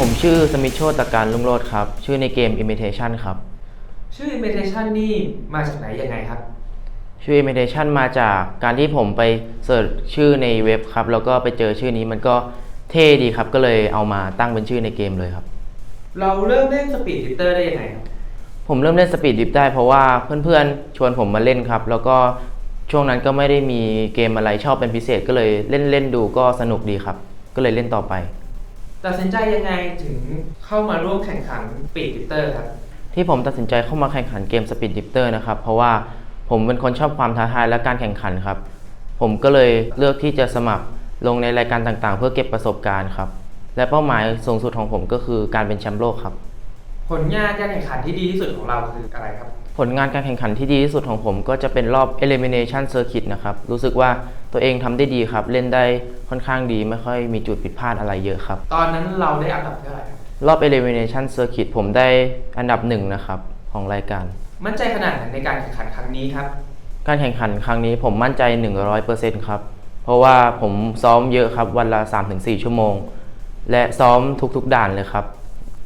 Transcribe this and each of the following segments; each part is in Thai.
ผมชื่อสมิทโชตตการลุงโรดครับ ชื่อในเกม Imitation ครับ ชื่อ imitation นี่มาจากไหนยังไงครับ ชื่อ Imitation มาจากการที่ผมไปเสิร์ชชื่อในเว็บครับ แล้วก็ไปเจอชื่อนี้มันก็เท่ดีครับ ก็เลยเอามาตั้งเป็นชื่อในเกมเลยครับ เราเริ่มเล่น Speed Drifter ได้ยังไงครับ ผมเริ่มเล่นสปีดดิฟได้เพราะว่าเพื่อนๆ ชวนผมมาเล่นครับ แล้วก็ช่วงนั้นก็ไม่ได้มีเกมอะไรชอบเป็นพิเศษก็เลยเล่นเล่นๆดูก็สนุกดีครับ ก็เลยเล่นต่อไป ตัดสินใจยังไงถึงเข้ามาร่วมแข่งขัน Speed Drifter ครับ ที่ผมตัดสินใจเข้ามาแข่งขันเกม Speed Drifter นะครับ เพราะว่าผมเป็นคนชอบความท้าทายและการแข่งขันครับ ผมก็เลยเลือกที่จะสมัครลงในรายการต่างๆ เพื่อเก็บประสบการณ์ครับ และเป้าหมายสูงสุดของผมก็คือการเป็นแชมป์โลกครับ ผลงานการแข่งขันที่ดีที่สุดของเราคืออะไรครับ ผลงานการแข่งขันที่ดีที่สุดของผมก็จะเป็นรอบ Elimination Circuit นะครับ รู้สึกว่าตัวเองทำได้ดีครับ เล่นได้ค่อนข้างดี ไม่ค่อยมีจุดผิดพลาดอะไรเยอะครับ ตอนนั้นเราได้อันดับเท่าไหร่ครับ รอบ Elimination Circuit ผมได้อันดับหนึ่งนะครับของรายการ มั่นใจขนาดไหนในการแข่งขันครั้งนี้ครับ การแข่งขันครั้งนี้ผมมั่นใจ 100%ครับ เพราะว่าผมซ้อมเยอะครับวันละ 3-4 ชั่วโมง และซ้อมทุกๆด่านเลยครับ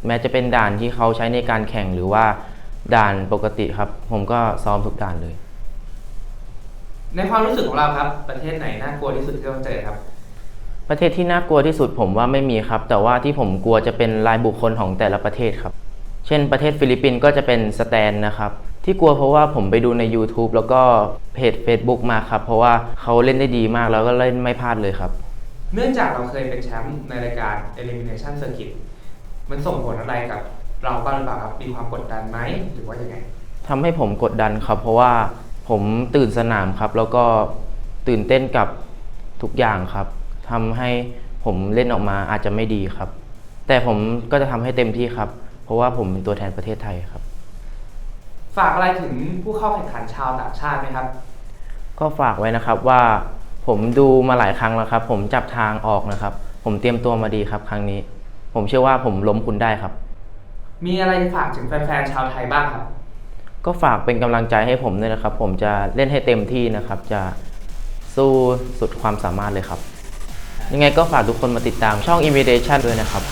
แม้จะเป็นด่านที่เขาใช้ในการแข่งหรือว่า ด่านปกติครับ ผมก็ซ้อมทุกด่านเลย ในความรู้สึกของเราครับ ประเทศไหนน่ากลัวที่สุดที่เราเจอครับ ประเทศที่น่ากลัวที่สุดผมว่าไม่มีครับ แต่ว่าที่ผมกลัวจะเป็นรายบุคคลของแต่ละประเทศครับ เช่นประเทศฟิลิปปินส์ก็จะเป็นสแตนนะครับ ที่กลัวเพราะว่าผมไปดูใน YouTube แล้วก็เพจ Facebook มาครับ เพราะว่าเขาเล่นได้ดีมากแล้วก็เล่นไม่พลาดเลยครับ เนื่องจากเราเคยเป็นแชมป์ในรายการ Elimination Circuit มันส่งผลอะไรกับ เราบ้างหรือเปล่าครับมีความกดดันไหมหรือว่ายังไง ทำให้ผมกดดันครับ เพราะว่าผมตื่นสนามครับ แล้วก็ตื่นเต้นกับทุกอย่างครับทำให้ผมเล่นออกมาอาจจะไม่ดีครับ แต่ผมก็จะทำให้เต็มที่ครับ เพราะว่าผมเป็นตัวแทนประเทศไทยครับ ฝากอะไรถึงผู้เข้าแข่งขันชาวต่างชาติไหมครับ ก็ฝากไว้นะครับว่าผมดูมาหลายครั้งแล้วครับ ผมจับทางออกนะครับ ผมเตรียมตัวมาดีครับ ครั้งนี้ ผมเชื่อว่าผมล้มคุณได้ครับ มีอะไรฝากถึงแฟนๆชาวไทยบ้างครับ ก็ฝากเป็นกำลังใจให้ผมด้วยนะครับ ผมจะเล่นให้เต็มที่นะครับ จะสู้สุดความสามารถเลยครับ ยังไงก็ฝากทุกคนมาติดตามช่อง Imitation ด้วยนะครับ